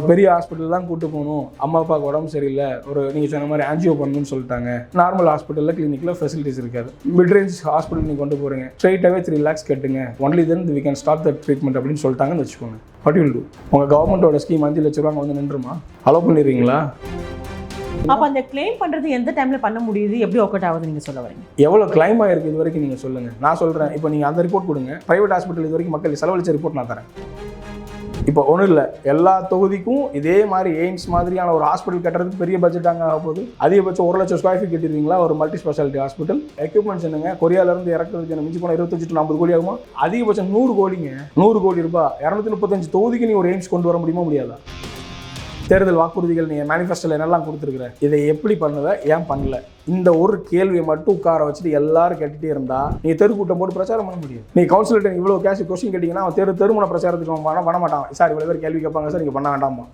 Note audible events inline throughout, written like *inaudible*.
ஒரு பெரிய ஹாஸ்பிட்டல் தான் கூட்டு போகணும். அம்மா அப்பாவுக்கு உடம்பு சரியில்லை. ஒரு நீங்கள் சொன்ன மாதிரி ஆன்ஜியோ பண்ணணும்னு சொல்லிட்டாங்க. நார்மல் ஹாஸ்பிட்டலில் கிளினிக்கில் ஃபெசிலிட்டிஸ் இருக்காது. மிட் ரேஞ்ச் ஹாஸ்பிட்டல் நீங்கள் கொண்டு போகிறீங்க ஸ்ட்ரைட்டாகவே த்ரீ லேக்ஸ் கட்டுங்க. Only then we can stop the treatment அப்படின்னு சொல்லிட்டாங்கன்னு வச்சுக்கோங்க. வாட் டூ உங்கள் கவர்மெண்ட்டோட ஸ்கீம் அஞ்சு லட்ச ரூபா அங்க வந்து நின்றுமா? அலோவ் பண்ணிடுறீங்களா? அப்ப அந்த கிளைம் பண்றது எந்த டைம்ல பண்ண முடியுது? எப்படி ஒர்க் அவுட் ஆகுது நீங்க சொல்ல வரீங்க? எவ்வளோ கிளைம் ஆயிருக்கு இது வரைக்கும் நீங்கள் சொல்லுங்கள் நான் சொல்கிறேன் இப்போ நீங்கள் அந்த ரிப்போர்ட் கொடுங்க. ப்ரைவேட் ஹாஸ்பிட்டல் இது வரைக்கும் மக்கள் செலவழிச்ச ரிப்போர்ட் நான் தரேன். இப்போ ஒன்றும் இல்லை. எல்லா தொகுதிக்கும் இதே மாதிரி எய்ம்ஸ் மாதிரியான ஒரு ஹாஸ்பிட்டல் கட்டுறதுக்கு பெரிய பட்ஜெட் ஆக போகுது. அதிகபட்சம் ஒரு லட்சம் ஸ்கொயர் ஃபீட் கட்டிருக்கீங்களா? ஒரு மல்டி ஸ்பெஷாலிட்டி ஹாஸ்பிட்டல் எக்யூப்மெண்ட்ஸ் என்னங்க? கொரியாவிலேருந்து இறக்குறதுக்கு என்ன மிஞ்சி போனால் இருபத்தஞ்சு டு நாற்பது கோடி ஆகுமா? அதிகபட்சம் நூறு கோடிங்க. நூறு கோடி ரூபாய். இரநூத்தி முப்பத்தஞ்சு தொகுதிக்கு நீ ஒரு எய்ம்ஸ் கொண்டு வர முடியுமா முடியாதா? தேர்தல் வாக்குறுதிகள் நீங்கள் மேனிஃபெஸ்டோவில் என்னெல்லாம் கொடுத்துருக்குற? இதை எப்படி பண்ணுவ? ஏன் பண்ணல? இந்த ஒரு கேள்வியை மட்டும் உட்கார வச்சுட்டு எல்லாரும் கேட்டுட்டே இருந்தா நீ தெரு கூட்டம் போட்டு பிரச்சாரம் பண்ண முடியும் நீ கவுன்சிலர்ட்ட இவ்வளவு கேஷ் கொஸ்டின் கேட்டீங்கன்னா அவன் தெரு தெருமண பிரச்சாரத்துக்கு பண்ண பண்ண மாட்டான். சார் இவ்வளவு பேர் கேள்வி கேட்பாங்க சார் நீங்க பண்ண வேண்டாமா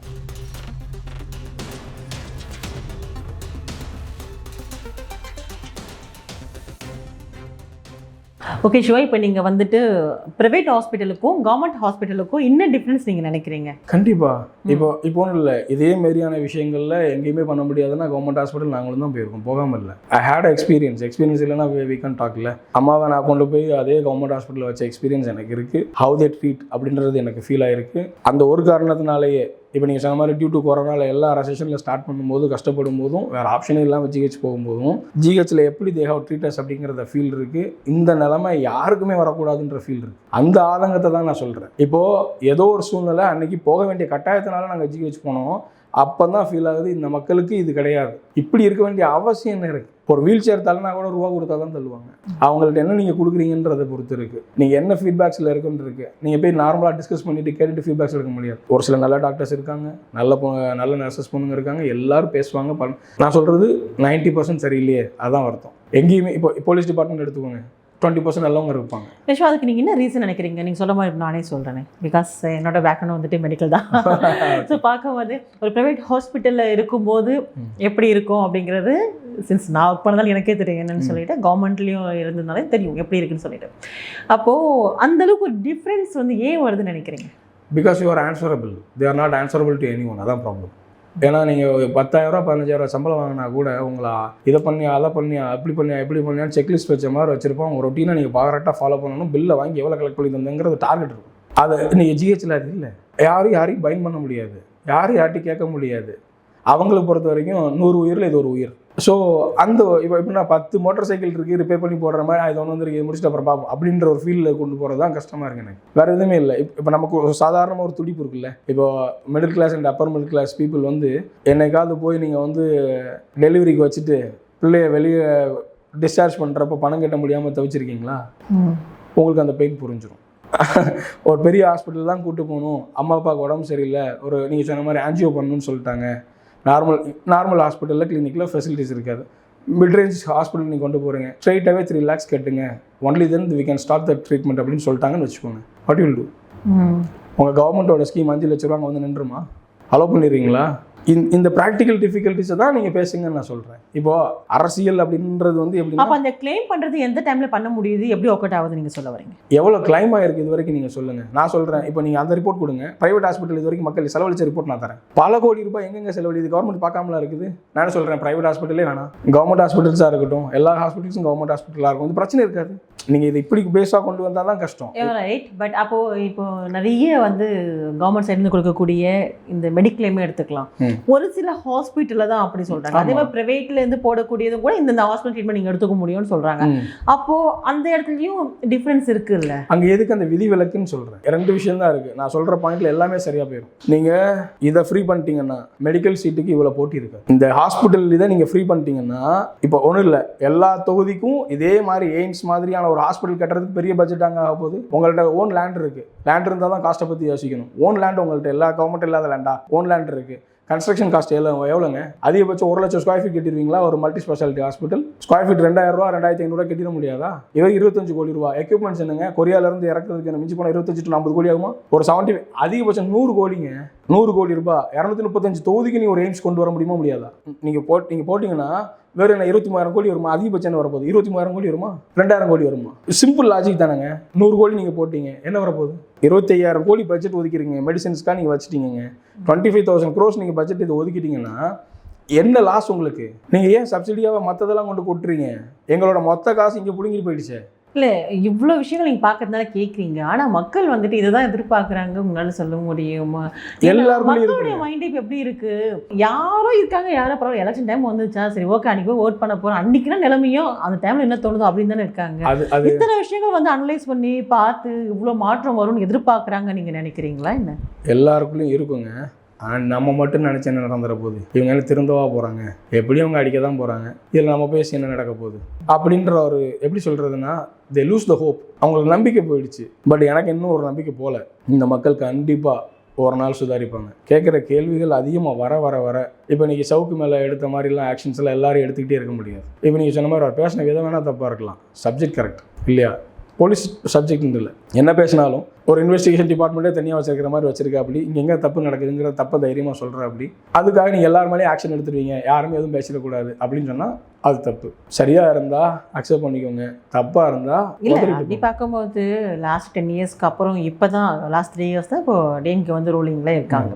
ஓகே சிவா இப்போ நீங்க வந்துட்டு பிரைவேட் ஹாஸ்பிட்டலுக்கும் கவர்மெண்ட் ஹாஸ்பிட்டலுக்கும் என்ன டிஃபரன்ஸ் நீங்க நினைக்கிறீங்க? கண்டிப்பா. இப்போ இப்போ ஒன்றும் இல்லை. இதே மாதிரியான விஷயங்கள்ல எங்கேயுமே பண்ண முடியாதுன்னா கவர்மெண்ட் ஹாஸ்பிட்டல் நாங்களும் தான் போயிருக்கோம். போகாம இல்லை. ஐ ஹேட் எக்ஸ்பீரியன்ஸ் எக்ஸ்பீரியன்ஸ் இல்லைன்னா வி கேன் டாக்ல அம்மாவை நான் கொண்டு போய் அதே கவர்மெண்ட் ஹாஸ்பிட்டலில் வச்ச எக்ஸ்பீரியன்ஸ் எனக்கு இருக்கு. ஹவு தே ட்ரீட் அப்படின்றது எனக்கு ஃபீல் ஆயிருக்கு. அந்த ஒரு காரணத்தினாலேயே இப்போ நீங்கள் சொன்ன மாதிரி டியூ டு கொரோனாவில் எல்லா ரெசஷனில் ஸ்டார்ட் பண்ணும்போது கஷ்டப்படும் போதும் வேறு ஆப்ஷனே இல்லாமல் ஜிஹெச் போகும்போதும் ஜிஹெச்சில் எப்படி தே ஹவ் ட்ரீட்டர்ஸ் அப்படிங்கிறத ஃபீல் இருக்குது இந்த நிலமை யாருக்குமே வரக்கூடாதுன்ற ஃபீல் இருக்குது அந்த ஆதங்கத்தை தான் நான் சொல்கிறேன் இப்போது ஏதோ ஒரு சூழ்நிலை அன்றைக்கி போக வேண்டிய கட்டாயத்தினால நாங்கள் ஜிஹெச் போனோம். அப்போ தான் ஃபீல் ஆகுது இந்த மக்களுக்கு இது கிடையாது. இப்படி இருக்க வேண்டிய அவசியம் என்ன இருக்குது ஒரு வீல் சேர் தள்ளினா கூட ரூபா கொடுத்தா தான் தள்ளுவாங்க. அவங்கள்ட்ட என்ன நீங்கள் கொடுக்குறீங்கன்றதை பொறுத்து இருக்குது நீங்கள் என்ன ஃபீட்பேக்ஸில் இருக்குன்னு நீங்கள் போய் நார்மலாக டிஸ்கஸ் பண்ணிட்டு கேட்டுட்டு ஃபீட்பேக்ஸ் எடுக்க முடியாது. ஒரு சில நல்ல டாக்டர்ஸ் இருக்காங்க நல்ல நல்ல நர்சஸ் பொண்ணுங்க இருக்காங்க எல்லாரும் பேசுவாங்க நான் சொல்கிறது 90% பர்சன்ட் சரியில்லையே அதான் வருத்தம் எங்கேயுமே இப்போ போலீஸ் டிபார்ட்மெண்ட் எடுத்துக்கோங்க. டுவெண்ட்டி பர்சன்ட் நல்லவங்க இருப்பாங்க. யஷ்வா அதுக்கு நீங்க என்ன ரீசன் நினைக்கிறீங்க? நீங்க சொல்ல மாதிரி நானே சொல்றேனே. பிகாஸ் என்னோட பேக்ரவுண்ட் வந்துட்டு மெடிக்கல் தான். ஸோ பார்க்கும்போது ஒரு ப்ரைவேட் ஹாஸ்பிட்டலில் இருக்கும்போது. எப்படி இருக்கும் அப்படிங்கிறது சின்ஸ் நான் ஒர்க் பண்ணதால் எனக்கே தெரியும் என்னன்னு சொல்லிட்டு கவர்மெண்ட்லேயும் இருந்ததுனாலே தெரியும் எப்படி இருக்குன்னு சொல்லிட்டு. அப்போது அந்த அளவுக்கு ஒரு டிஃப்ரென்ஸ் வந்து ஏன் வருதுன்னு நினைக்கிறீங்க? Because you are answerable they are not answerable to anyone அதான் ப்ராப்ளம் ஏன்னா நீங்கள் பத்தாயிரரூவா பதினஞ்சாயிரம் சம்பளம் வாங்கினா கூட உங்களை இதை பண்ணியா அதை பண்ணியா அப்படி பண்ணியா இப்படி பண்ணியான்னு செக்லிஸ்ட் வச்ச மாதிரி வச்சிருப்போம். உங்கள் ரொட்டீனாக நீங்கள் கரெக்டாக ஃபாலோ பண்ணணும். பில்லை வாங்கி எவ்வளோ கலெக்ட் பண்ணி தந்துங்கிறது டார்கெட் இருக்கும். அதை நீங்கள் ஜிஹெச்சில் அது இல்லை. யாரும் யாரையும் பைன் பண்ண முடியாது. யாரும் யார்ட்டையும் கேட்க முடியாது. அவங்களை பொறுத்த வரைக்கும் நூறு உயிரில் இது ஒரு உயிர். ஸோ அந்த இப்போ எப்படின்னா பத்து மோட்டார் சைக்கிள் இருக்குது ரிப்பேர் பண்ணி போடுற மாதிரி "ஆ, இது ஒன்று வந்து இது முடிச்சுட்டு அப்புறம் பார்ப்போம். அப்படின்ற ஒரு ஃபீல்டில் கொண்டு போகிறது தான் கஷ்டமாக இருக்கு எனக்கு. வேறு எதுவுமே இல்லை. இப்போ இப்போ நமக்கு ஒரு சாதாரணமாக ஒரு துடிப்பு இருக்குல்ல? இப்போ middle class and upper middle class people வந்து என்னைக்காவது போய் நீங்கள் வந்து டெலிவரிக்கு வச்சுட்டு பிள்ளைய வெளியே டிஸ்சார்ஜ் பண்ணுறப்ப பணம் கட்ட முடியாமல் தவிச்சிருக்கீங்களா? உங்களுக்கு அந்த பெயின் புரிஞ்சிடும் ஒரு பெரிய ஹாஸ்பிட்டல் தான் கூட்டு போகணும். அம்மா அப்பாவுக்கு உடம்பு சரியில்லை. ஒரு நீங்கள் சொன்ன மாதிரி ஆன்ஜியோ பண்ணணும்னு சொல்லிட்டாங்க. நார்மல் நார்மல் ஹாஸ்பிட்டலில் கிளினிக்கில் ஃபெசிலிட்டிஸ் இருக்காது. மிட் ரேஞ்ச் ஹாஸ்பிட்டல் நீங்கள் கொண்டு போகிறீங்க ஸ்ட்ரைட்டாகவே த்ரீ லேக்ஸ் கட்டுங்க. Only then we can stop the treatment அப்படின்னு சொல்லிட்டாங்கன்னு வச்சுக்கோங்க. வாட் வில் டூ உங்கள் கவர்மெண்ட்டோட ஸ்கீம் அஞ்சு லட்ச ரூபா அங்கே வந்து நின்றுமா? அலோவ் பண்ணிடுறீங்களா? இந்த இந்த ப்ராக்டிக்கல் டிஃபிகல்ட்டிஸை தான் நீங்கள் பேசுங்கன்னு நான் சொல்கிறேன் இப்போது அரசியல் அப்படின்றது வந்து எப்படின்னா அப்போ அந்த கிளைம் பண்றது எந்த டைம்ல பண்ண முடியுது? எப்படி ஒர்க் ஆகுது நீங்க சொல்ல வரீங்க? எவ்வளோ கிளைம் ஆயிருக்கு இது வரைக்கும் நீங்கள் சொல்லுங்கள் நான் சொல்கிறேன் இப்போ நீங்கள் அந்த ரிப்போர்ட் கொடுங்க. ப்ரைவேட் ஹாஸ்பிட்டல் இது வரைக்கும் மக்கள் செலவழிச்ச ரிப்போர்ட் நான் தரேன். பல கோடி ரூபாய் எங்கெங்க செலவழிது கவர்மெண்ட் பார்க்காமல இருக்குது? நான் சொல்கிறேன் ப்ரைவேட் ஹாஸ்பிட்டலே வேணாம். கவர்மெண்ட் ஹாஸ்பிட்டல்ஸாக இருக்கட்டும் எல்லா ஹாஸ்பிட்டல்ஸும் கவர்மெண்ட் ஹாஸ்பிட்டலாக இருக்கும். வந்து பிரச்சனை இருக்காது. நீங்கள் இது இப்படி பேஸாக கொண்டு வந்தால் தான் கஷ்டம். ரைட் பட் அப்போ இப்போ நிறைய வந்து கவர்மெண்ட் சைட்லேருந்து கொடுக்கக்கூடிய இந்த மெடிக்ளைமே எடுத்துக்கலாம். ஒரு சில ஹாஸ்பிட்டலில் தான் அப்படி சொல்றாங்க. அதே. மாதிரி பிரைவேட்ல இருந்து போடக்கூடியதும் கூட இந்த ஹாஸ்பிட்டல் ட்ரீட்மெண்ட் நீங்க எடுத்துக்க முடியும்னு சொல்றாங்க. ம். அப்போ அந்த இடத்துலயும் டிஃபரன்ஸ் இருக்குல்ல? அங்கே எதுக்கு அந்த விதி விலக்குன்னு சொல்கிறேன் ரெண்டு விஷயம் தான் இருக்குது நான் சொல்கிற பாயிண்ட்ல எல்லாமே சரியாக போயிடும் நீங்கள் இதை ஃப்ரீ பண்ணிட்டீங்கன்னா மெடிக்கல் சீட்டுக்கு இவ்வளோ போட்டி இருக்கு இந்த ஹாஸ்பிட்டல் இதை நீங்கள் ஃப்ரீ பண்ணிட்டீங்கன்னா இப்போ ஒன்றும் இல்லை. எல்லா தொகுதிக்கும் இதே மாதிரி எய்ம்ஸ் மாதிரியான ஒரு ஹாஸ்பிட்டல் கட்டுறதுக்கு பெரிய பட்ஜெட் அங்கே ஆக போகுது. உங்கள்ட்ட ஓன் லேண்ட் இருக்குது லேண்ட் இருந்தால் தான் காஸ்ட்டை பற்றி யோசிக்கணும். ஓன் லேண்ட் உங்கள்ட்ட எல்லா கவர்மெண்ட் இல்லாத லேண்டா ஓன் லேண்ட் இருக்குது கன்ஸ்ட்ரக்ஷன் காஸ்ட் எவ்வளோ எவ்வளோங்க அதிகபட்சம் ஒரு லட்சம் ஸ்கொயர் ஃபீட் கட்டிடுவீங்களா ஒரு multi speciality hospital square feet ரெண்டாயிரம் ரூபா ரெண்டாயிரத்தி ஐநூறுவா கட்டிட முடியாதா? இவர் இருபத்தஞ்சு கோடி ரூபா. எக்யூப்மெண்ட்ஸ் என்னங்க? கொரியால இறக்குறதுக்கு என்ன மிஞ்சி போனால் இருபத்தஞ்சு டு ஐம்பது கோடி ஆகுமா? ஒரு செவன்ட்டி அதிகபட்சம் நூறு கோடிங்க. நூறு கோடி ரூபாய். இரநூத்தி முப்பத்தஞ்சு தொகுதிக்கு நீ ஒரு எய்ம்ஸ் கொண்டு வர முடியுமா முடியாதா? நீங்கள் போட் நீங்கள் போட்டிங்கன்னா வேறு என்ன இருபத்தி மூவாயிரம் கோடி வருமா? அதிகபட்சம் வரப்போகுது. இருபத்தி மூவாயிரம் கோடி வருமா? ரெண்டாயிரம் கோடி வருமா? சிம்பிள் லாஜிக் தானேங்க. நூறு கோடி நீங்கள் போட்டீங்க. என்ன வரப்போகுது? இருபத்தையாயிரம் கோடி பட்ஜெட் ஒதுக்கிறீங்க மெடிசன்ஸ்க்காக நீங்கள் வச்சுட்டீங்க டுவெண்ட்டி ஃபைவ் தௌசண்ட் க்ரோஸ் நீங்கள் பட்ஜெட் இது ஒதுக்கிட்டீங்கன்னா என்ன லாஸ் உங்களுக்கு? நீங்கள் ஏன் சப்சிடியாக மற்றதெல்லாம் கொண்டு கொட்டுறீங்க? எங்களோட மொத்த காசு இங்கே பிடுங்கிட்டு போயிடுச்சே. இல்லை இவ்வளோ விஷயங்கள் நீங்கள் பார்க்கறதுனால கேட்குறீங்க ஆனால் மக்கள் வந்துட்டு இதுதான் எதிர்பார்க்குறாங்க. உங்களால சொல்ல முடியுமா. மக்களுடைய மைண்ட் இப்போ எப்படி இருக்கு? யாரோ இருக்காங்க யாரோ பரவாயில்ல. எலெக்ஷன் டைம் வந்துச்சா சரி ஓகே அன்னைக்கு போய் ஓட் பண்ண போறோம். அன்னைக்குனா நிலைமையும் அந்த டைம்ல என்ன தோணுதோ அப்படின்னு தானே இருக்காங்க. இத்தனை விஷயங்கள் வந்து அனலைஸ் பண்ணி பார்த்து இவ்வளோ மாற்றம் வரும்னு எதிர்பார்க்குறாங்க நீங்க நினைக்கிறீங்களா என்ன? எல்லாருக்குள்ளேயும் இருக்குங்க. ஆனால் நம்ம மட்டும் நினச்சி என்ன நடந்துட போகுது? இவங்க என்ன திருந்தவா போகிறாங்க எப்படியும் அவங்க அடிக்க தான் போகிறாங்க இதில் நம்ம பேசி என்ன நடக்க போகுது? அப்படின்ற ஒரு எப்படி சொல்கிறதுனா தே லூஸ் த ஹோப் அவங்களுக்கு நம்பிக்கை போயிடுச்சு. பட் எனக்கு இன்னும் ஒரு நம்பிக்கை போகல இந்த மக்கள் கண்டிப்பாக ஒரு நாள் சுதாரிப்பாங்க. கேட்குற கேள்விகள் அதிகமாக வர வர வர இப்போ நீங்கள் சவுக்கு மேலே எடுத்த மாதிரிலாம் ஆக்ஷன்ஸ் எல்லாம் எல்லாரும் எடுத்துக்கிட்டே இருக்க முடியாது. இப்போ நீங்கள் சொன்ன மாதிரி அவர் பேசின விதம் வேணால் தப்பாக இருக்கலாம். சப்ஜெக்ட் கரெக்ட் இல்லையா? போலீஸ் சப்ஜெக்ட்னு இல்லை. என்ன பேசினாலும் ஒரு இன்வெஸ்டிகேஷன் டிபார்ட்மெண்ட்டே தனியாக வச்சிருக்கிற மாதிரி வச்சிருக்கா அப்படி. இங்கே எங்கே தப்பு நடக்குதுங்கிற தப்பை தைரியமாக சொல்கிற அப்படி. அதுக்காக நீங்கள் எல்லார் மேலேயும் ஆக்ஷன் எடுத்துருவீங்க. யாருமே எதுவும் பேசிடக்கூடாது அப்படின்னு சொன்னால் அது தப்பு. சரியாக இருந்தால் அக்செப்ட் பண்ணிக்கோங்க. தப்பாக இருந்தால் இல்ல அப்படி பார்க்கும்போது லாஸ்ட் டென் இயர்ஸ்க்கு அப்புறம் இப்போ தான் லாஸ்ட் த்ரீ இயர்ஸ் தான் இப்போ டிஎம்கே வந்து ரூலிங்ல இருக்காங்க.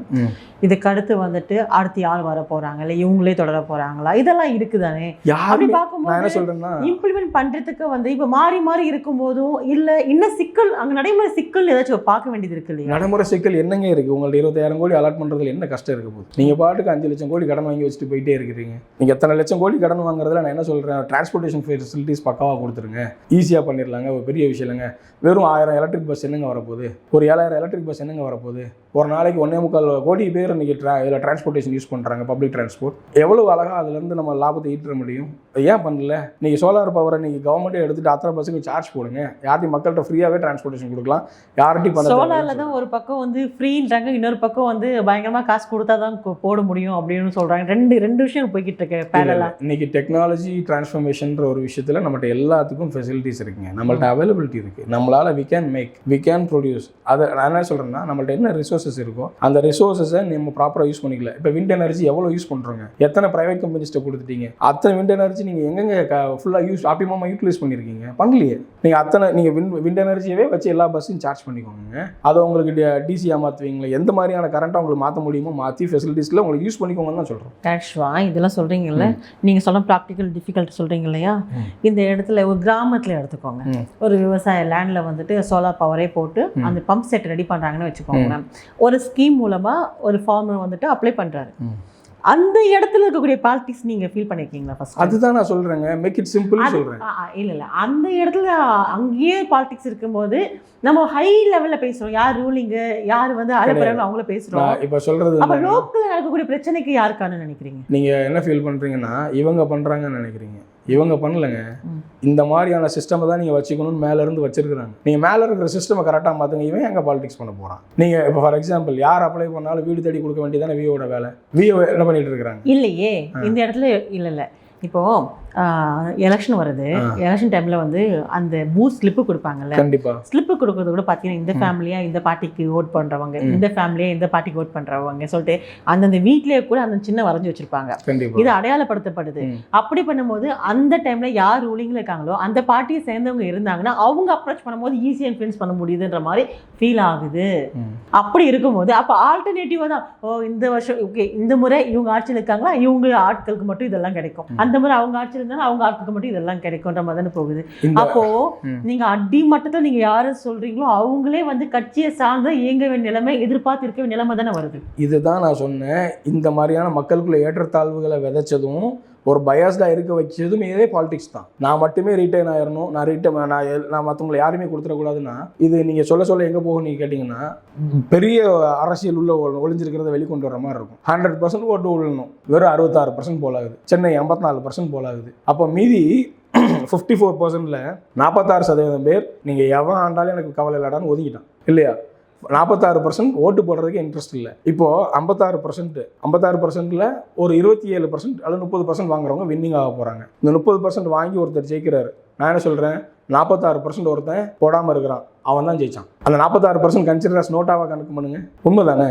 இதுக்கு அடுத்து வந்துட்டு அடுத்து யார் வர போறாங்க? இல்லை இவங்களே தொடர போறாங்களா? இதெல்லாம் இருக்குதானே? அப்படி பார்க்கும்போது சொல்கிறேன்னா இம்ப்ளிமெண்ட் பண்றதுக்கு வந்து இப்போ மாறி மாறி இருக்கும்போதும் இல்ல இன்னும் சிக்கல் அங்க நடைமுறை சிக்கல் ஏதாச்சும் பார்க்க வேண்டியது இருக்கு இல்லையா? நடைமுறை சிக்கல் என்னங்க இருக்குது உங்கள்ட்ட இருபத்தாயிரம் கோடி அலாட் பண்ணுறதுல என்ன கஷ்டம் இருக்க போகுது? நீங்கள் பாட்டுக்கு அஞ்சு லட்சம் கோடி கடன் வாங்கி வச்சுட்டு போயிட்டே இருக்கிறீங்க. நீங்கள் எத்தனை லட்சம் கோடி கடன் வாங்குறதுல நான் என்ன சொல்கிறேன் டிரான்ஸ்போர்ட்டேஷன் ஃபெசிலிட்டிஸ் பக்காவாக கொடுத்துருங்க. ஈஸியாக பண்ணிடலாங்க ஒரு பெரிய விஷயம் இல்லைங்க. வெறும் ஆயிரம் எலக்ட்ரிக் பஸ் என்னங்க வரப்போகுது? ஒரு ஏழாயிரம் எலக்ட்ரிக் பஸ் என்னங்க வரப்போகுது? ஒரு நாளைக்கு ஒன்றே முக்கால் கோடி பேர் இன்றைக்கி ட்ரா இதில் டிரான்ஸ்போர்ட்டேஷன் யூஸ் பண்ணுறாங்க பப்ளிக் டிரான்ஸ்போர்ட் எவ்வளோ அழகாக அதுலேருந்து நம்ம லாபத்தை ஈட்ட முடியும்? ஏன் பண்ணல? நீங்கள் சோலார் பவரை நீங்கள் கவர்மெண்ட்டே எடுத்துகிட்டு அத்தனை பஸ்ஸுக்கு சார்ஜ் போடுங்க. யார்த்தையும் மக்கள்கிட்ட ஃப்ரீயாகவே டிரான்ஸ்போர்ட்டேஷன் கொடுக்கலாம். யார் யார்ட்டையும் பண்ண சோலார்ல. தான் ஒரு பக்கம் வந்து ஃப்ரீன்றாங்க இன்னொரு பக்கம் வந்து பயங்கரமா காசு கொடுத்தா தான் போட முடியும் அப்படின்னு சொல்றாங்க. ரெண்டு ரெண்டு விஷயம் போய்கிட்டு இருக்கு இல்ல, இல்ல. பேரலா இன்னைக்கு டெக்னாலஜி டிரான்ஸ்ஃபர்மேஷன்ற ஒரு விஷயத்துல நம்மகிட்ட எல்லாத்துக்கும் ஃபெசிலிட்டிஸ் இருக்குங்க. நம்மள்ட்ட அவைலபிலிட்டி இருக்கு. நம்மளால we can make we can produce அதை நான் என்ன சொல்றேன்னா நம்மள்ட்ட என்ன ரிசோர்சஸ் இருக்கோ அந்த ரிசோர்ஸஸை நம்ம ப்ராப்பராக யூஸ் பண்ணிக்கல. இப்போ விண்ட் எனர்ஜி எவ்வளோ யூஸ் பண்றோங்க? எத்தனை பிரைவேட் கம்பெனிஸ்ட்டை கொடுத்துட்டீங்க? அத்தனை விண்ட் எனர்ஜி நீங்க எங்கெங்க ஃபுல்லாக யூஸ் ஆப்பியமாக யூட்டிலைஸ் பண்ணியிருக்கீங்க பண்ணலையே. நீங்க அத்தனை நீங்க விண்ட் விண்ட் எனர்ஜியவே வச்சு எல்லா பஸ்ஸையும் சார்ஜ் பண்ணிக்கோங்க. அதை உங்களுக்கு டிசியாக மாற்றுவீங்களா எந்த மாதிரியான கரண்ட்டாக உங்களுக்கு மாற்ற முடியுமோ மாற்றி ஃபெசிலிட்டிஸில் உங்களுக்கு யூஸ் பண்ணிக்கோங்கன்னு தான் சொல்கிறோம் ஆக்சுவலா இதெல்லாம் சொல்றீங்கல்ல? நீங்க சொன்ன ப்ராக்டிக்கல் டிஃபிகல்ட் சொல்றீங்க இல்லையா. இந்த இடத்துல ஒரு கிராமத்துல எடுத்துக்கோங்க. ஒரு விவசாய லேண்ட்ல வந்துட்டு சோலார் பவரே போட்டு. அந்த பம்ப் செட் ரெடி பண்றாங்கன்னு வச்சுக்கோங்களேன். ஒரு ஸ்கீம் மூலமா ஒரு ஃபார்மர் வந்துட்டு அப்ளை பண்றாரு. ம். அந்த இடத்துல இருக்கக்கூடிய பாலிடிக்ஸ் நீங்க ஃபீல் பண்ணிருக்கீங்களா ஃபர்ஸ்ட் அதுதான் நான் சொல்றேங்க. மேக் இட் சிம்பிள் சொல்றேன். இல்ல இல்ல. அந்த இடத்துல அங்கேயே பாலிடிக்ஸ் இருக்கும்போது நம்ம ஹை லெவல்ல பேசுறோம். யார் ரூலிங்கு யார் வந்து அழைப்புறாங்க அவங்கள பேசுறோம். இப்ப சொல்றது அப்ப லோக்கல் நடக்கக்கூடிய பிரச்சனைக்கு யாருக்கான நினைக்கிறீங்க? நீங்க என்ன ஃபீல் பண்றீங்கன்னா இவங்க பண்றாங்கன்னு நினைக்கிறீங்க. இவங்க பண்ணலங்க. இந்த மாதிரியான சிஸ்டமை தான் நீங்க வச்சுக்கணும்னு மேல இருந்து வச்சிருக்காங்க நீங்க மேல இருக்கிற சிஸ்டமை கரெக்டா மாத்துங்க. இவன் எங்க பாலிடிக்ஸ் பண்ண போறான்? நீங்க இப்போ ஃபார் எக்ஸாம்பிள் யார் அப்ளை பண்ணாலும் வீடு தேடி கொடுக்க வேண்டியதானே விஓட வேலை? விஓ என்ன பண்ணிட்டு இருக்காங்க இல்லையே. இந்த இடத்துல இல்ல இல்ல. இப்போ எலெக்ஷன் வருது. எலெக்ஷன் டைம்ல வந்து அந்த பூத் ஸ்லிப்பு கொடுப்பாங்கல்ல கண்டிப்பா ஸ்லிப்பு கொடுக்கறது கூட பார்த்தீங்கன்னா இந்த. ஃபேமிலியா இந்த பார்ட்டிக்கு ஓட் பண்றவங்க. இந்த ஃபேமிலியா இந்த பார்ட்டிக்கு ஓட் பண்றவங்க சொல்லிட்டு அந்தந்த வீட்லயே கூட அந்த சின்ன வரைஞ்சு வச்சிருப்பாங்க இது அடையாளப்படுத்தப்படுது. அப்படி பண்ணும்போது அந்த டைம்ல யார் ரூலிங்ல இருக்காங்களோ அந்த பார்ட்டியை சேர்ந்தவங்க இருந்தாங்கன்னா அவங்க அப்ரோச் பண்ணும்போது ஈஸியாக இன்ஃப்ளூயன்ஸ் பண்ண முடியுதுன்ற மாதிரி ஃபீல் ஆகுது. அப்படி இருக்கும்போது அப்போ ஆல்டர்னேட்டிவா தான் ஓ இந்த வருஷம் ஓகே இந்த முறை இவங்க ஆட்சியில் இருக்காங்களா இவங்க ஆட்களுக்கு மட்டும் இதெல்லாம் கிடைக்கும். அந்த முறை அவங்க ஆட்சியில் இருந்தாலும் அவங்க ஆட்களுக்கு மட்டும் இதெல்லாம் கிடைக்கும்ன்ற மாதிரி தானே போகுது. அப்போ. நீங்க அடி மட்டத்தில் நீங்க யாரை சொல்றீங்களோ அவங்களே வந்து கட்சியை சார்ந்த இயங்க வேண்டிய நிலைமை எதிர்பார்த்து இருக்க வேண்டிய நிலைமை தானே வருது. இதுதான் நான் சொன்னேன். இந்த மாதிரியான மக்களுக்குள்ள ஏற்றத்தாழ்வுகளை விதைச்சதும் ஒரு பயாஸ்டாக இருக்க வச்சதும் இதே பாலிடிக்ஸ் தான். நான் மட்டுமே ரிட்டைன் ஆயிடணும் நான் ரிட்டைன் நான் நான் மற்றவங்களை யாருமே கொடுத்துடக்கூடாதுன்னா இது நீங்கள் சொல்ல சொல்ல எங்கே போகும் நீங்கள் கேட்டிங்கன்னா பெரிய அரசியல் உள்ள ஒளிஞ்சிருக்கிறத வெளிக்கொண்டு வர மாதிரி இருக்கும். ஹண்ட்ரட் பர்சன்ட் ஓட்டு விழணும் வெறும் அறுபத்தாறு பர்சன்ட் போலாகுது. சென்னை எண்பத்தி நாலு பர்சன்ட் போலாகுது. அப்போ மீதி ஃபிஃப்டி ஃபோர் பர்சன்டில் நாற்பத்தாறு சதவீதம் பேர் நீங்கள் எவன் ஆண்டாலும் எனக்கு கவலை இல்லாடான்னு ஒதுக்கிட்டான் இல்லையா? நாற்பத்தாறு பர்சன்ட் ஓட்டு போடுறதுக்கு இன்ட்ரெஸ்ட் இல்லை. இப்போது ஐம்பத்தாறு பர்சன்ட் ஐம்பத்தாறு பர்சன்ட்டில் ஒரு இருபத்தி ஏழு பர்சன்ட் அல்லது முப்பது பர்சன்ட் வாங்குறவங்க வின்னிங் ஆக போகிறாங்க இந்த முப்பது பர்சன்ட் வாங்கி ஒருத்தர் ஜெயிக்கிறாரு. நான் என்ன சொல்கிறேன் நாற்பத்தாறு பர்சன்ட் ஒருத்தன் போடாமல் இருக்கிறான். அவன் தான் ஜெயிச்சான். அந்த நாற்பத்தாறு பர்சன்ட் கன்சிடர்ஸ் நோட்டாவாக கணக்கு பண்ணுங்க. உண்மை தானே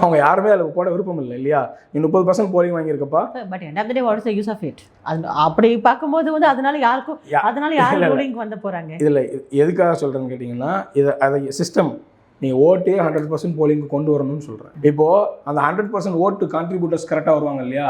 அவங்க யாருமே அதில் போட விருப்பம் இல்லை இல்லையா? நீ முப்பது percent polling வாங்கியிருக்கப்பா. But end of day what is use of it அது அப்படி பார்க்கும்போது வந்து அதனால யாருக்கும் அதனால யாரும். ரூலிங் வந்து போறாங்க? இதில் எதுக்காக சொல்கிறேன்னு கேட்டிங்கன்னா இதை அதை சிஸ்டம் நீ ஓட்டே ஹண்ட்ரட் பர்சன்ட் போலிங்க்கு கொண்டு வரணும்னு சொல்கிறேன் இப்போது அந்த ஹண்ட்ரட் பர்சன்ட் ஓட்டு கான்ட்ரிபியூட்டர்ஸ் கரெக்டாக வருவாங்க இல்லையா.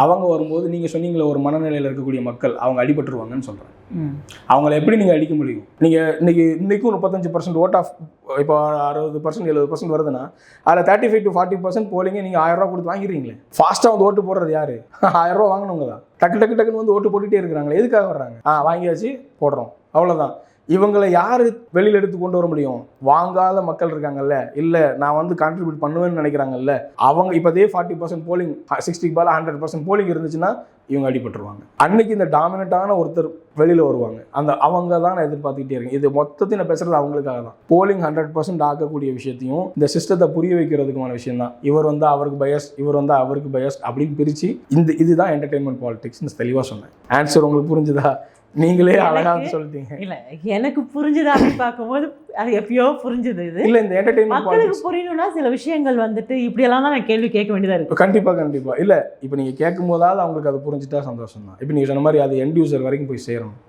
அவங்க வரும்போது நீங்கள் சொன்னீங்களே ஒரு மனநிலையில் இருக்கக்கூடிய மக்கள் அவங்க அடிபட்டுருவாங்கன்னு சொல்கிறேன் ம். அவங்கள எப்படி நீங்கள் அடிக்க முடியும்? நீங்கள் இன்னைக்கு இன்னைக்கும் முப்பத்தஞ்சு பர்சன்ட் ஓட் ஆஃப் இப்போ அறுபது பர்சன்ட் எழுபது பர்சன்ட் வருதுன்னா அதில் thirty five to forty percent போலிங்க நீங்கள் ஆயிரம் ரூபா கொடுத்து வாங்கிடுறீங்களே? ஃபாஸ்ட்டாக வந்து ஓட்டு போடுறது யாரு? *laughs* ஆயிரம் ரூபா வாங்கினவங்க தான். டக்கு டக்கு டக்குன்னு வந்து ஓட்டு போட்டுட்டே இருக்கிறாங்களே எதுக்காக வர்றாங்க? ஆ வாங்கியாச்சு போடுறோம். அவ்வளோதான் இவங்களை யார் வெளியில் எடுத்து கொண்டு வர முடியும்? வாங்காத மக்கள் இருக்காங்கல்ல. இல்லை நான் வந்து கான்ட்ரிபியூட் பண்ணுவேன்னு நினைக்கிறாங்கல்ல. அவங்க இப்போதே ஃபார்ட்டி பர்சன்ட் போலிங் சிக்ஸ்டிக்கு பால் ஹண்ட்ரட் பர்சன்ட் போலிங் இருந்துச்சுன்னா இவங்க அடிபட்டுருவாங்க. அன்னைக்கு இந்த டாமினட்டான ஒருத்தர் வெளியில் வருவாங்க. அந்த அவங்க தான் நான் எதிர்பார்த்துக்கிட்டே இருக்கேன். இது மொத்தத்தையும் நான் பேசுறது அவங்களுக்காக தான். போலிங் ஹண்ட்ரட் பர்சன்ட் ஆக்கக்கூடிய விஷயத்தையும் இந்த சிஸ்டத்தை புரிய வைக்கிறதுக்குமான விஷயம் தான் இவர் வந்து அவருக்கு பயஸ் இவர் வந்து அவருக்கு பயஸ் அப்படின்னு பிரித்து இந்த இதுதான் என்டர்டைன்மெண்ட் பாலிடிக்ஸ்னு தெளிவாக சொன்னேன். ஆன்சர் உங்களுக்கு புரிஞ்சுதா? நீங்களே அழகாக சொல்லிட்டீங்க. இல்ல எனக்கு புரிஞ்சுது அப்படின்னு பார்க்கும்போது அது எப்பயோ புரிஞ்சுது இது. இல்லை இந்த மக்களுக்கு பாலிடிக்ஸ் புரியணும்னா சில விஷயங்கள் வந்துட்டு இப்படியெல்லாம் தான் நான் கேள்வி கேட்க வேண்டியதா இருக்கு. கண்டிப்பாக கண்டிப்பாக இல்லை இப்போ நீங்கள் கேட்கும் போதாவது அவங்களுக்கு அது புரிஞ்சுட்டா சந்தோஷம் தான் இப்போ நீங்கள் சொன்ன மாதிரி அது எண்ட் யூசர் வரைக்கும் போய் சேரணும்.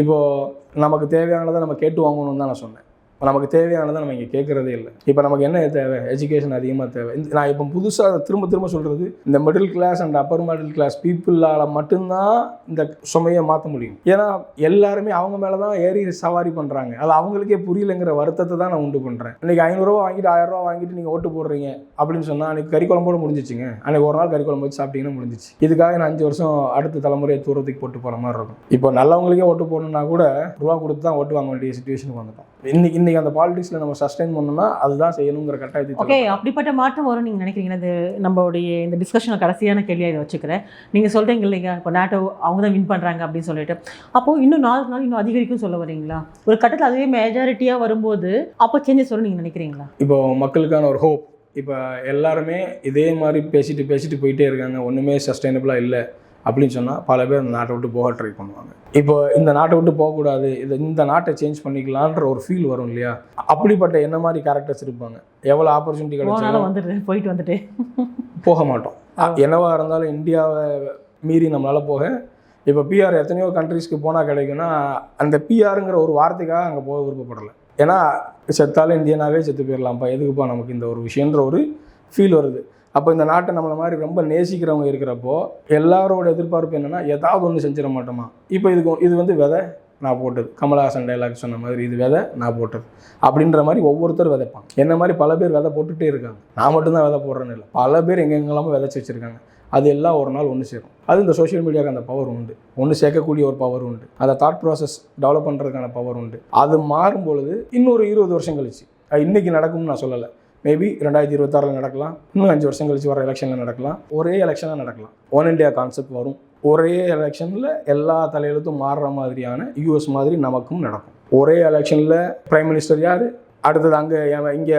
இப்போது நமக்கு தேவையானதை நம்ம கேட்டு வாங்கணும்னு தான் நான் சொன்னேன். இப்போ நமக்கு தேவையானதை நம்ம இங்கே கேட்குறதே இல்லை. இப்போ நமக்கு என்ன தேவை? எஜுகேஷன் அதிகமாக தேவை. இந்த- நான் இப்போ புதுசாக திரும்ப திரும்ப சொல்கிறது இந்த middle class and upper middle class பீப்புளால் மட்டும்தான் இந்த சுமையை மாற்ற முடியும். ஏன்னா எல்லாருமே அவங்க மேலே தான் ஏறி சவாரி பண்ணுறாங்க அது அவங்களுக்கே புரியலைங்கிற வருத்தத்தை தான் நான் உண்டு பண்ணுறேன் இன்றைக்கி ஐநூறுரூவா வாங்கிட்டு ஆயிரம் ரூபா வாங்கிட்டு நீங்கள் ஓட்டு போடுறீங்க அப்படின்னு சொன்னால் அன்றைக்கி கறி குழம்போட முடிஞ்சிச்சுங்க. அன்றைக்கி ஒரு நாள் கறி குழம்பு வச்சு சாப்பிட்டீங்கன்னா முடிஞ்சிச்சு. இதுக்காக நான் அஞ்சு வருஷம் அடுத்த தலைமுறையை தூரத்துக்கு போட்டு போகிற மாதிரி இருக்கும். இப்போ நல்லவங்களுக்கே ஓட்டு போடணும்னா கூட ரூபா கொடுத்து தான் ஓட்டு வாங்க வேண்டிய சுச்சுவேஷனுக்கு வந்துட்டோம். இன்னைக்கு இன்னைக்கு அந்த பாலிடிக்ஸில் நம்ம சஸ்டைன் பண்ணணும்னா அதுதான் செய்யணுங்கிற கட்டாயத்தை ஓகே அப்படிப்பட்ட மாற்றம் வரும் நீங்க நினைக்கிறீங்களா? இது நம்மளுடைய இந்த டிஸ்கஷன் கடைசியான கேள்வியாக இதை வச்சுக்கிறேன். நீங்க சொல்றீங்க இல்லைங்க இப்போ நாட்டோ அவங்க தான் வின் பண்றாங்க அப்படின்னு சொல்லிட்டு. அப்போ இன்னும் நாளுக்கு நாள் இன்னும் அதிகரிக்கும் சொல்ல வரீங்களா? ஒரு கட்டத்தில் அதுவே மெஜாரிட்டியா வரும்போது அப்போ சேஞ்சஸ் வரும் நீங்க நினைக்கிறீங்களா? இப்போ மக்களுக்கான ஒரு ஹோப் இப்போ எல்லாருமே இதே மாதிரி பேசிட்டு பேசிட்டு போயிட்டே இருக்காங்க. ஒன்றுமே சஸ்டைனபிளாக இல்லை. அப்படின்னு சொன்னால் பல பேர் இந்த நாட்டை விட்டு போக ட்ரை பண்ணுவாங்க. இப்போ இந்த நாட்டை விட்டு போகக்கூடாது இது இந்த நாட்டை சேஞ்ச் பண்ணிக்கலான்ற ஒரு ஃபீல் வரும் இல்லையா? அப்படிப்பட்ட என்ன மாதிரி கேரக்டர்ஸ் இருப்பாங்க? எவ்வளோ ஆப்பர்ச்சுனிட்டி கிடைச்சாலும் வந்துட்டு போயிட்டு வந்துட்டு. போக மாட்டோம். என்னவா இருந்தாலும் இந்தியாவை மீறி நம்மளால் போக இப்போ பிஆர் எத்தனையோ கண்ட்ரீஸ்க்கு போனால் கிடைக்கும்னா அந்த பிஆருங்கிற ஒரு வார்த்தைக்காக அங்கே போக விருப்பப்படலை. ஏன்னா செத்தாலும் இந்தியனாவே செத்து போயிடலாம்ப்பா எதுக்குப்பா நமக்கு இந்த ஒரு விஷயன்ற ஒரு ஃபீல் வருது. அப்போ இந்த நாட்டை நம்மளை மாதிரி ரொம்ப நேசிக்கிறவங்க இருக்கிறப்போ எல்லாரோட எதிர்பார்ப்பு என்னென்னா ஏதாவது ஒன்று செஞ்சிட மாட்டோமா? இப்போ இதுக்கு இது வந்து விதை நான் போட்டது. கமலஹாசன் டைலாக் சொன்ன மாதிரி இது விதை நான் போட்டது. அப்படின்ற மாதிரி ஒவ்வொருத்தர் விதைப்பாங்க. என்ன மாதிரி பல பேர் விதை போட்டுகிட்டே இருக்காங்க. நான் மட்டும்தான் விதை போடுறேன்னு இல்லை. பல பேர் எங்கெங்கெல்லாமோ விதைச்சி வச்சுருக்காங்க. அது எல்லாம் ஒரு நாள் ஒன்று சேரும். அது இந்த சோஷியல் மீடியாவுக்கு அந்த பவர் உண்டு. ஒன்று சேர்க்கக்கூடிய ஒரு பவர் உண்டு. அந்த தாட் ப்ராசஸ் டெவலப் பண்ணுறதுக்கான பவர் உண்டு. அது மாறும் பொழுது இன்னொரு இருபது வருஷம் கழிச்சு. அது நடக்கும்னு நான் சொல்லலை. மேபி ரெண்டாயிரத்தி இருபத்தாறில் நடக்கலாம். இன்னும் அஞ்சு வருஷம் கழிச்சு வர எலெக்ஷனில் நடக்கலாம். ஒரே எலெக்ஷனாக நடக்கலாம். ஒன் இண்டியா கான்செப்ட் வரும். ஒரே எலெக்ஷனில் எல்லா தலையெழுத்தும் மாறுற மாதிரியான யூஎஸ் மாதிரி நமக்கும் நடக்கும். ஒரே எலெக்ஷனில் பிரைம் மினிஸ்டர் யார்? அடுத்தது அங்கே இங்கே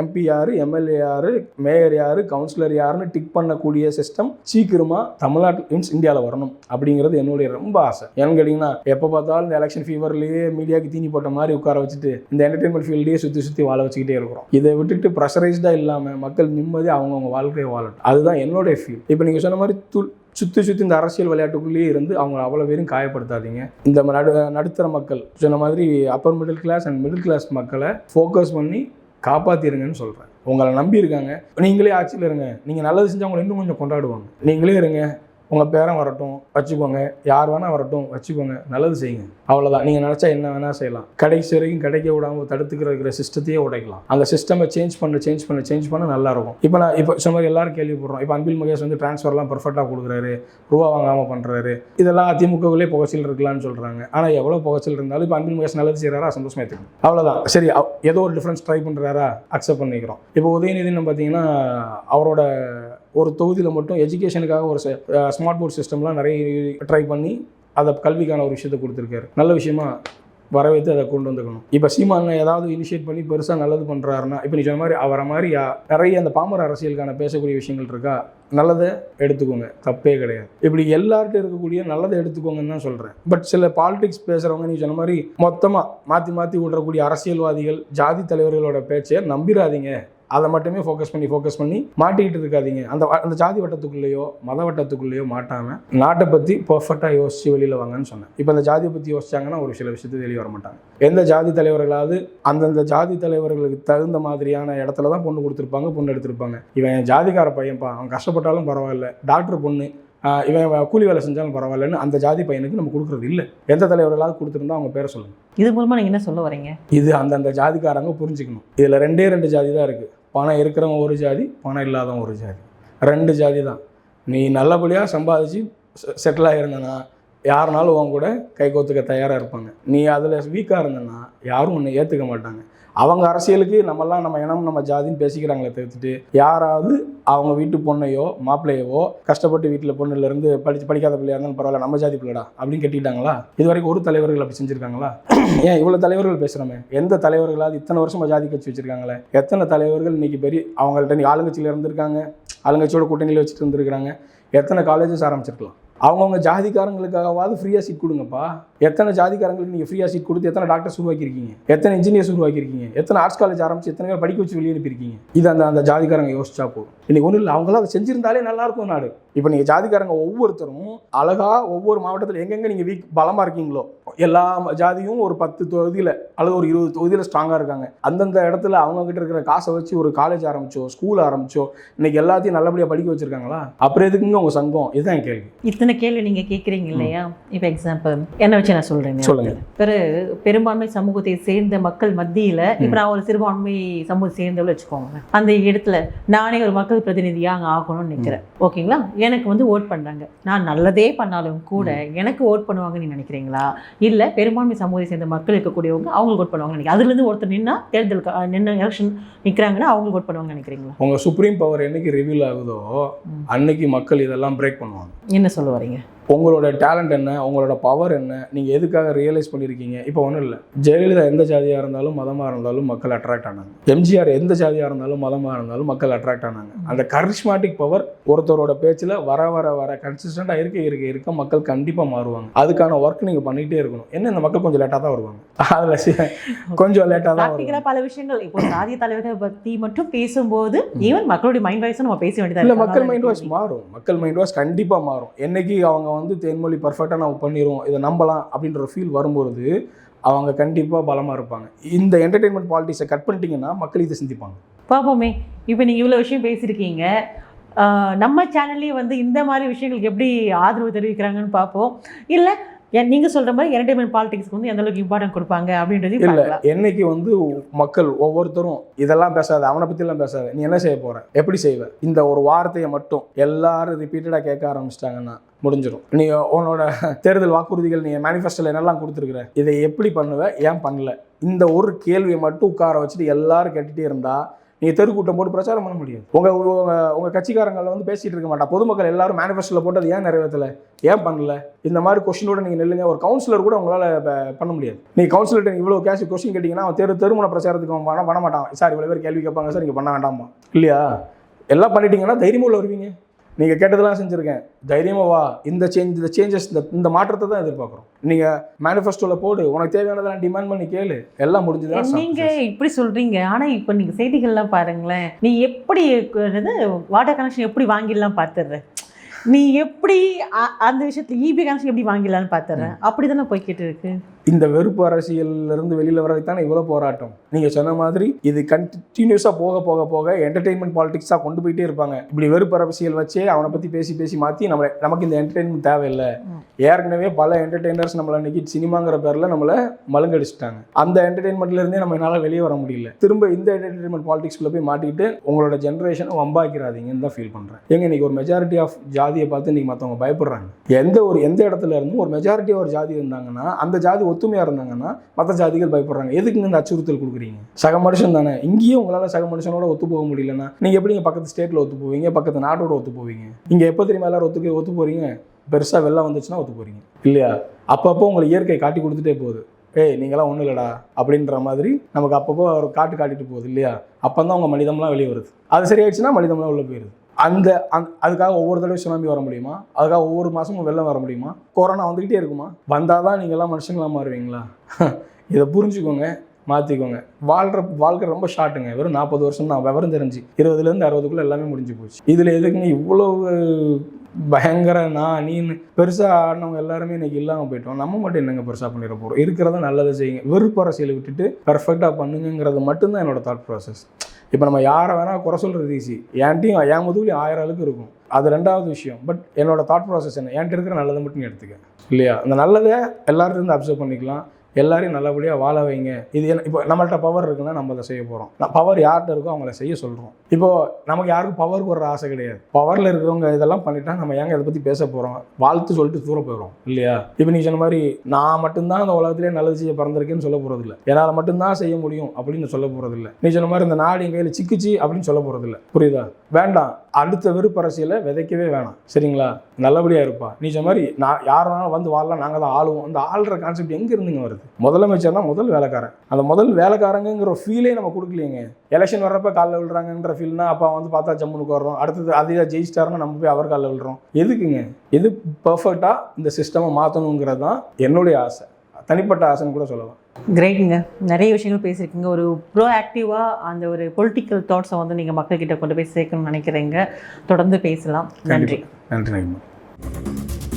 எம்பி யார் எம்எல்ஏ யார் மேயர் யார் கவுன்சிலர் யாருன்னு டிக் பண்ணக்கூடிய சிஸ்டம் சீக்கிரமாக தமிழ்நாட்டில் மீன்ஸ் இந்தியாவில் வரணும் அப்படிங்கிறது என்னுடைய ரொம்ப ஆசை. ஏன்னு கேட்டிங்கன்னா எப்போ பார்த்தாலும் இந்த எலெக்ஷன் ஃபீவர்லேயே மீடியாவுக்கு தீனி போட்ட மாதிரி உட்கார வச்சுட்டு இந்த என்டர்டைன்மெண்ட் ஃபீல்டையே சுற்றி சுற்றி வாழ வச்சுக்கிட்டே இருக்கிறோம். இதை விட்டுட்டு ப்ரெஷரைஸ்டாக இல்லாமல் மக்கள் நிம்மதி அவங்கவுங்க வாழ்க்கையை வாழட்டும். அதுதான் என்னுடைய ஃபீல் இப்போ நீங்கள் சொன்ன மாதிரி துள் சுற்றி சுற்றி இந்த அரசியல் விளையாட்டுக்குள்ளேயே இருந்து அவங்க அவ்வளோ பேரும் காயப்படுத்தாதீங்க. இந்த நடு நடுத்தர மக்கள் சொன்ன மாதிரி upper middle class and middle class மக்களை ஃபோக்கஸ் பண்ணி காப்பாற்றிருங்கன்னு சொல்கிறேன் உங்களை நம்பி இருக்காங்க. நீங்களே ஆட்சியில் இருங்க. நீங்கள் நல்லது செஞ்சால் அவங்களை இன்னும் கொஞ்சம் கொண்டாடுவாங்க. நீங்களே இருங்க. உங்கள் பேரன் வரட்டும் வச்சுக்கோங்க. யார் வேணால் வரட்டும் வச்சுக்கோங்க. நல்லது செய்யுங்க. அவ்வளோதான் நீங்கள் நினச்சா என்ன வேணால் செய்யலாம். கடைசி வரைக்கும் கிடைக்க விடாமல் தடுத்துக்கிற இருக்கிற சிஸ்டத்தையே உடைக்கலாம். அந்த சிஸ்டமை சேஞ்ச் பண்ண சேஞ்ச் பண்ண சேஞ்ச் பண்ண நல்லா இருக்கும். இப்போ நான் இப்போ சும்மா மாதிரி எல்லாரும் கேள்விப்படுறோம். இப்போ அன்பில் மகேஷ் வந்து ட்ரான்ஸ்ஃபர்லாம் பர்ஃபெக்டாக கொடுக்குறாரு. ரூபா வாங்காமல் பண்ணுறாரு இதெல்லாம் அதிமுகவிலே புகச்சல் இருக்கலாம்னு சொல்கிறாங்க ஆனால் எவ்வளோ புகைச்சல் இருந்தாலும் இப்போ அன்பில் மகேஷ் நல்லது செய்கிறாரா சந்தோஷமா எடுத்துக்கணும் அவ்வளோதான் சரி ஏதோ ஒரு டிஃப்ரென்ஸ் ட்ரை பண்ணுறாரா அக்செப்ட் பண்ணிக்கிறோம். இப்போ உதயநிதினு பார்த்தீங்கன்னா அவரோட ஒரு தொகுதியில் மட்டும் எஜுகேஷனுக்காக ஒரு ஸ்மார்ட் போர்ட் சிஸ்டம்லாம் நிறைய ட்ரை பண்ணி அதை கல்விக்கான ஒரு விஷயத்தை கொடுத்துருக்காரு. நல்ல விஷயமா வரவேற்று அதை கொண்டு வந்துக்கணும். இப்போ சீமான் ஏதாவது இனிஷியேட் பண்ணி பெருசாக நல்லது பண்ணுறாருன்னா இப்போ நீ சொன்ன மாதிரி அவரை மாதிரி நிறைய அந்த பாமர அரசியலுக்கான பேசக்கூடிய விஷயங்கள் இருக்கா? நல்லதை எடுத்துக்கோங்க. தப்பே கிடையாது. இப்படி எல்லார்ட்டும் இருக்கக்கூடிய நல்லதை எடுத்துக்கோங்கன்னு தான் சொல்கிறேன் பட் சில பாலிடிக்ஸ் பேசுகிறவங்க நீ சொன்ன மாதிரி மொத்தமாக மாற்றி மாற்றி விடுறக்கூடிய அரசியல்வாதிகள் ஜாதி தலைவர்களோட பேச்சை நம்பிடாதீங்க அதை மட்டுமே ஃபோக்கஸ் பண்ணி ஃபோக்கஸ் பண்ணி மாட்டிக்கிட்டு இருக்காதீங்க. அந்த அந்த ஜாதி வட்டத்துக்குள்ளேயோ மத வட்டத்துக்குள்ளேயோ மாட்டாமல் நாட்டை பற்றி பர்ஃபெக்டாக யோசிச்சு வெளியில் வாங்கன்னு சொன்னேன். இப்போ அந்த ஜாதியை பற்றி யோசிச்சாங்கன்னா ஒரு சில விஷயத்துக்கு வெளியே வர மாட்டாங்க. எந்த ஜாதி தலைவர்களாவது அந்தந்த ஜாதி தலைவர்களுக்கு தகுந்த மாதிரியான இடத்துல தான் பொண்ணு கொடுத்துருப்பாங்க பொண்ணு எடுத்திருப்பாங்க. இவன் ஜாதிக்கார பையன்ப்பா அவன் கஷ்டப்பட்டாலும் பரவாயில்ல. டாக்டர் பொண்ணு இவன் கூலி வேலை செஞ்சாலும் பரவாயில்லன்னு அந்த ஜாதி பையனுக்கு நம்ம கொடுக்குறது இல்லை. எந்த தலைவர்களாவது கொடுத்துருந்தா அவங்க பேரை சொல்லுங்க. இது மூலமா நீங்க என்ன சொல்ல வரீங்க? இது அந்தந்த ஜாதிக்காரங்க புரிஞ்சுக்கணும். இதில் ரெண்டே ரெண்டு ஜாதி தான் இருக்குது பணம் இருக்கிறவங்க ஒரு ஜாதி பணம் இல்லாதவங்க ஒரு ஜாதி. ரெண்டு ஜாதி தான். நீ நல்லபடியாக சம்பாதிச்சு செட்டில் ஆகிருந்தனா யாருனாலும் உன் கூட கை கோத்துக்க தயாராக இருப்பாங்க. நீ அதில் வீக்காக இருந்தேன்னா யாரும் உன்னை ஏற்றுக்க மாட்டாங்க. அவங்க அரசியலுக்கு நம்மலாம் நம்ம இனம் நம்ம ஜாதின்னு பேசிக்கிறாங்களே தவிர்த்துட்டு யாராவது அவங்க வீட்டு பொண்ணையோ மாப்பிள்ளையவோ கஷ்டப்பட்டு வீட்டில் பொண்ணுலேருந்து படிச்சு படிக்காத பிள்ளையா இருந்தாலும் பரவாயில்ல நம்ம ஜாதி பிள்ளைடா அப்படின்னு கட்டிட்டாங்களா? இது வரைக்கும் ஒரு தலைவர்கள் அப்படி செஞ்சுருக்காங்களா? *clears throat* ஏன் இவ்வளோ தலைவர்கள் பேசுகிறோமே எந்த தலைவர்களாவது இத்தனை வருஷமாக ஜாதி கட்சி வச்சுருக்காங்களே? எத்தனை தலைவர்கள் இன்னைக்கு பெரிய அவங்கள்ட்ட நீ ஆளுங்கட்சியில் இருந்திருக்காங்க ஆளுங்கட்சியோட கூட்டணியில் வச்சுட்டு இருந்திருக்காங்க எத்தனை காலேஜஸ் ஆரம்பிச்சிருக்கலாம்? அவங்கவுங்க ஜாதிக்காரங்களுக்காகவாவது ஃப்ரீயாக சீட் கொடுங்கப்பா. எத்தனை ஜாதிக்காரங்களுக்கு நீங்கள் ஃப்ரீயாக சீட் கொடுத்து எத்தனை டாக்டர்ஸ் உருவாக்கியிருக்கீங்க? எத்தனை இன்ஜினியர்ஸ் உருவாக்கியிருக்கீங்க? எத்தனை ஆர்ட்ஸ் காலேஜ் ஆரம்பிச்சு எத்தனை பேர் படிக்க வச்சு வெளியே அனுப்பியிருக்கீங்க? இது அந்த அந்த ஜாதிக்காரங்க யோசிச்சா போதும். இன்னைக்கு ஒன்றும் இல்லை அவங்களாம் அதை செஞ்சிருந்தாலே நல்லாயிருக்கும் நாடு. இப்போ நீங்கள் ஜாதிக்காரங்க ஒவ்வொருத்தரும் அழகாக ஒவ்வொரு மாவட்டத்தில் எங்கெங்கே நீங்கள் வீக் பலமாக இருக்கீங்களோ எல்லா ஜாதியும் ஒரு பத்து தொகுதியில் அல்லது ஒரு இருபது தொகுதியில் ஸ்ட்ராங்காக இருக்காங்க. அந்தந்த இடத்துல அவங்க கிட்ட இருக்கிற காசை வச்சு ஒரு காலேஜ் ஆரம்பிச்சோ ஸ்கூல் ஆரம்பிச்சோ இன்னைக்கு எல்லாத்தையும் நல்லபடியாக படிக்க வச்சிருக்காங்களா? அப்புறம் எதுக்குங்க உங்கள் சங்கம்? இதுதான் கேள்வி. இத்தனை கேள்வி நீங்கள் கேட்குறீங்க இல்லையா? இப்போ எக்ஸாம்பிள் என்ன வச்சு நான் சொல்றேன் சொல்லுங்க. பிற பெரும்பான்மை சமூகத்தை சேர்ந்த மக்கள் மத்தியில இப்போ நான் ஒரு சிறுபான்மை சமூகத்தை சேர்ந்தவளை வச்சுக்கோங்க அந்த இடத்துல நானே ஒரு மக்கள் பிரதிநிதியா அங்கே ஆகணும்னு நிற்கிறேன் ஓகேங்களா? எனக்கு வந்து ஓட் பண்றாங்க. நான் நல்லதே பண்ணாலும் கூட எனக்கு ஓட் பண்ணுவாங்கன்னு நினைக்கிறீங்களா? இல்ல பெரும்பான்மை சமூகத்தை சேர்ந்த மக்கள் இருக்கக்கூடியவங்க அவங்களுக்கு ஓட் பண்ணுவாங்க நினைக்கிறேன் அதுல இருந்து ஒருத்தர் நின்னா தேர்தல் நின்று எலெக்ஷன் நிக்கிறாங்கன்னா அவங்களுக்கு ஓட் பண்ணுவாங்கன்னு நினைக்கிறீங்களா? உங்கள் சுப்ரீம் பவர் என்னைக்கு ரிவீல் ஆகுதோ. அன்னைக்கு மக்கள் இதெல்லாம் பிரேக் பண்ணுவாங்க. என்ன சொல்ல வரீங்க உங்களோட டேலண்ட் என்ன? உங்களோட பவர் என்ன? நீங்கள் எதுக்காக ரியலைஸ் பண்ணியிருக்கீங்க இப்போ ஒன்றும் இல்லை. ஜெயலலிதா எந்த ஜாதியாக இருந்தாலும் மதமாக இருந்தாலும் மக்கள் அட்ராக்ட் ஆனாங்க. எம்ஜிஆர் எந்த ஜாதியாக இருந்தாலும் மதமாக இருந்தாலும் மக்கள் அட்ராக்ட் ஆனாங்க. அந்த கரிஸ்மாட்டிக் பவர் ஒருத்தரோட பேச்சில் வர வர வர கன்சிஸ்டண்ட்டாக இருக்க இருக்க இருக்க மக்கள் கண்டிப்பாக மாறுவாங்க. அதுக்கான ஒர்க் நீங்கள் பண்ணிகிட்டே இருக்கணும். என்ன இந்த மக்கள் கொஞ்சம் லேட்டாக தான் வருவாங்க. அதில் கொஞ்சம் லேட்டாக தான் வருவாங்க. பல விஷயங்கள். இப்போ சாதிய தலைவர்கள் பத்தி மட்டும் பேசும்போது ஈவன் மக்களுடைய மைண்ட் வாய்ஸும் நம்ம பேச வேண்டியதா இல்லை. மக்கள் மைண்ட் வாய்ஸ் மாறும். மக்கள் மைண்ட் வாய்ஸ் கண்டிப்பாக மாறும். என்னைக்கு அவங்க வந்து தேன்மொழி பர்ஃபெக்டாக நம்ம பண்ணிடுவோம் இதை நம்பலாம் அப்படின்ற ஃபீல் வரும்பொழுது அவங்க கண்டிப்பாக பலமாக இருப்பாங்க. இந்த என்டர்டெயின்மெண்ட் பாலிட்டிக்ஸை கட் பண்ணிட்டீங்கன்னா மக்கள் இதை சிந்திப்பாங்க. பார்ப்போமே இப்போ நீங்கள் இவ்வளோ விஷயம் பேசியிருக்கீங்க. நம்ம சேனல்லே வந்து இந்த மாதிரி விஷயங்களுக்கு எப்படி ஆதரவு தெரிவிக்கிறாங்கன்னு பார்ப்போம் இல்லை நீங்கள் சொல்கிற மாதிரி என்டர்டைன்மெண்ட் பாலிடிக்ஸ்க்கு வந்து எந்த அளவுக்கு இம்பார்ட்டன்ட் கொடுப்பாங்க அப்படின்றதையும் இல்லை என்னைக்கு வந்து மக்கள் ஒவ்வொருத்தரும் இதெல்லாம் பேசாத அவனை பற்றிலாம் பேசாத நீ என்ன செய்ய போற? எப்படி செய்வ? இந்த ஒரு வார்த்தையை மட்டும் எல்லாரும் ரிப்பீட்டடாக கேட்க ஆரம்பிச்சிட்டாங்கன்னா முடிஞ்சிடும் நீ உன்னோட தேர்தல் வாக்குறுதிகள் நீ மேனிஃபெஸ்டோல என்னெல்லாம் கொடுத்துருக்குற இதை எப்படி பண்ணுவ ஏன் பண்ணல? இந்த ஒரு கேள்வியை மட்டும் உட்கார வச்சுட்டு எல்லாரும் கேட்டுட்டே இருந்தா நீ தெருக்கூட்டம் போட்டு பிரச்சாரம் பண்ண முடியாது. உங்க உங்க உங்க கட்சிக்காரங்களை வந்து பேசிட்டு இருக்க மாட்டா. பொதுமக்கள் எல்லாரும் மேனிஃபெஸ்டோல போட்டு அது ஏன் நிறைவேற்றல? ஏன் பண்ணல? இந்த மாதிரி கொஸ்டினோட நீங்க நில்லுங்க. ஒரு கவுன்சிலர் கூட உங்களால பண்ண முடியாது. நீ கவுன்சிலர்கிட்ட இவ்வளவு கேஷ் கொஸ்டின் கேட்டீங்கன்னா அவன் தெரு தெருமுன பிரச்சாரத்துக்கு அவன் பண்ண பண்ண மாட்டான். சார் இவ்வளவு பேர் கேள்வி கேட்பாங்க சார் நீங்க பண்ண வேண்டாமா இல்லையா? எல்லாம் பண்ணிட்டீங்கன்னா தைரியமுள்ள வருவீங்க. நீங்க கேட்டதெல்லாம் செஞ்சிருக்கேன். தைரியமா வா. இந்த சேஞ்ச் இந்த சேஞ்சஸ் இந்த இந்த மாற்றத்தை தான் எதிர்பார்க்குறோம். நீங்க மேனிஃபெஸ்டோல போடு. உனக்கு தேவையானதெல்லாம் டிமாண்ட் பண்ணி கேளு. எல்லாம் முடிஞ்சுதான் நீங்க இப்படி சொல்றீங்க? ஆனா இப்போ நீங்க செய்திகள்லாம் பாருங்களேன். நீ எப்படி வாட்டர் கனெக்ஷன் எப்படி வாங்கிடலாம் பார்த்துடுற நீ எப்படி அந்த விஷயத்துல இபி கனெக்ஷன் எப்படி வாங்கிடலாம்னு பார்த்துடுறேன் அப்படிதானே போய்கிட்டு இருக்கு. இந்த வெறுப்பு அரசியல்ல இருந்து வெளியில வரதுக்கு தானே இவ்வளவு போராட்டம்? நீங்க சொன்ன மாதிரி இது கண்டினியூஸா போக போக போக என்டர்டைன்மெண்ட் பாலிடிக்ஸா கொண்டு போயிட்டே இருப்பாங்க. இப்படி வெறுப்பு அரசியல் வச்சே அவனை பத்தி பேசி பேசி மாத்தி நம்ம நமக்கு இந்த என்டர்டைன்மெண்ட் தேவையில்லை. ஏற்கனவே பல என்டர்டைனர்ஸ் நம்மள இன்னைக்கு சினிமாங்கிற பேர்ல நம்மள மலங்கடிச்சிட்டாங்க அந்த என்டர்டைன்மெண்ட்ல இருந்தே நம்ம என்னால வெளியே வர முடியல. திரும்ப இந்த என்டர்டைன்மெண்ட் பாலிடிக்ஸ்குள்ள போய் மாட்டிக்கிட்டு உங்களோட ஜென்ரேஷனை வம்பாக்கிறாதீங்கன்னு தான் ஃபீல் பண்றேன். ஏங்க இன்னைக்கு ஒரு மெஜாரிட்டி ஆஃப் ஜாதியை பார்த்து இன்னைக்கு மத்தவங்க பயப்படுறாங்க. எந்த ஒரு எந்த இடத்துல இருந்தும் ஒரு மெஜாரிட்டி ஒரு ஜாதி இருந்தாங்கன்னா அந்த ஜாதி ஒத்துமையாக இருந்தாங்கன்னா மற்ற ஜாதிகள் பயப்படுறாங்க. எதுக்கு இந்த அச்சுறுத்தல் கொடுக்குறீங்க? சக மனுஷன் தானே. இங்கேயும் உங்களால் சக மனுஷனோட ஒத்து போக முடியலன்னா நீங்கள் எப்படிங்க பக்கத்து ஸ்டேட்டில் ஒத்து போவீங்க? பக்கத்து நாட்டோட ஒத்து போவீங்க? நீங்கள் எப்போ தெரியுமா எல்லாரும் ஒத்துக்கு ஒத்து போகிறீங்க பெருசாக வெள்ளம் வந்துச்சுன்னா ஒத்து போகிறீங்க இல்லையா? அப்பப்போ உங்களை இயற்கை காட்டி கொடுத்துட்டே போகுது. ஏய் நீங்களாம் ஒன்றும் இல்லைடா அப்படின்ற மாதிரி நமக்கு அப்பப்போ ஒரு காட்டு காட்டிட்டு போகுது இல்லையா? அப்போ தான் உங்கள் மனிதம்லாம் வெளியே வருது. அது சரியாயிடுச்சுன்னா மனிதம்லாம் உள்ளே போயிடுது அந்த அதுக்காக ஒவ்வொரு தடவை சுனாமி வர முடியுமா? அதுக்காக ஒவ்வொரு மாதமும் வெள்ளம் வர முடியுமா? கொரோனா வந்துக்கிட்டே இருக்குமா? வந்தால் தான் நீங்கள்லாம் மனுஷங்களாக மாறுவீங்களா? *laughs* இதை புரிஞ்சுக்கோங்க மாற்றிக்கோங்க வாழ்கிற வாழ்க்கை ரொம்ப ஷார்ட்டுங்க வெறும் நாற்பது வருஷம் தான் விவரம் தெரிஞ்சு இருபதுலேருந்து அறுபதுக்குள்ளே எல்லாமே முடிஞ்சு போச்சு. இதில் எதுக்குங்க இவ்வளோ பயங்கர நான் நீன்னு பெருசாக ஆடினவங்க எல்லாருமே இன்னைக்கு இல்லாமல் போயிட்டோம். நம்ம மட்டும் என்னங்க பெருசாக பண்ணிட போகிறோம் இருக்கிறத நல்லதை செய்யுங்க. வெறுப்பு அரசியலை விட்டுட்டு பர்ஃபெக்டாக பண்ணுங்கிறது மட்டும்தான் என்னோட தாட் ப்ராசஸ் இப்போ நம்ம யாரை வேணால் குறை சொல்கிறது ஈஸி என்கிட்டையும் என் முதுகுலையும் ஆயிரம் அளவுக்கு இருக்கும். அது ரெண்டாவது விஷயம். பட் என்னோட தாட் ப்ராசஸ் என்ன? என்கிட்ட இருக்கிற நல்லதை மட்டும் நீ எடுத்துக்க. இல்லையா? அந்த நல்லதை எல்லாருக்கும் இருந்து அப்சர்வ் பண்ணிக்கலாம். எல்லாரையும் நல்லபடியாக வாழ வைங்க. இது இப்போ நம்மள்ட்ட பவர் இருக்குன்னா நம்ம அதை செய்ய போகிறோம் பவர் யார்கிட்ட இருக்கோ அவங்கள செய்ய சொல்கிறோம் இப்போ நமக்கு யாருக்கும் பவர் போடுற ஆசை கிடையாது. பவரில் இருக்கிறவங்க இதெல்லாம் பண்ணிட்டா நம்ம ஏங்க இதை பற்றி பேச போகிறோம் வாழ்த்து சொல்லிட்டு தூர போயிடும் இல்லையா? இப்போ நீ சொன்ன மாதிரி நான் மட்டும்தான் அந்த உலகத்திலே நல்லது செய்ய பிறந்திருக்கேன்னு சொல்ல போகிறதில்ல என்னால் மட்டும்தான் செய்ய முடியும் அப்படின்னு சொல்ல போகிறதில்ல நீ சொன்ன மாதிரி இந்த நாடு என் கையில் சிக்கிச்சு அப்படின்னு சொல்ல போகிறதில்ல புரியுதா? வேண்டாம். அடுத்த வெறுப்பரசியலை விதைக்கவே வேணாம். சரிங்களா? நல்லபடியாக இருப்பா. நீ சொன்ன மாதிரி நான் யாருனாலும் வந்து வாழலாம். நாங்கள் தான் ஆளுவோம். அந்த ஆள்ற கான்செப்ட் எங்கே இருந்துங்க வருது? முதலமைச்சர்னா முதல் வேலைக்காரன். அந்த முதல் வேலைக்காரங்கிற ஃபீலே நம்ம கொடுக்கலையேங்க. எலெக்ஷன் வர்றப்ப காலில் விழுறாங்கன்ற ஃபீல்னா அப்போ வந்து பார்த்தா ஜம்முனுக்கு வர்றோம் அடுத்தது அதே ஜெயிச்சிட்டாருன்னா நம்ம போய் அவர் காலில் விழுறோம். எதுக்குங்க? எது பர்ஃபெக்டாக இந்த சிஸ்டமை மாற்றணுங்கிறது தான் என்னுடைய ஆசை. தனிப்பட்ட ஆசைன்னு கூட சொல்லலாம். கிரேட்டுங்க நிறைய விஷயங்கள் பேசியிருக்கீங்க. ஒரு ப்ரோ ஆக்டிவாக அந்த ஒரு பொலிட்டிக்கல் தாட்ஸை வந்து நீங்கள் மக்கள்கிட்ட கொண்டு போய் சேர்க்கணும்னு நினைக்கிறீங்க. தொடர்ந்து பேசலாம். நன்றி. நன்றி நன்றி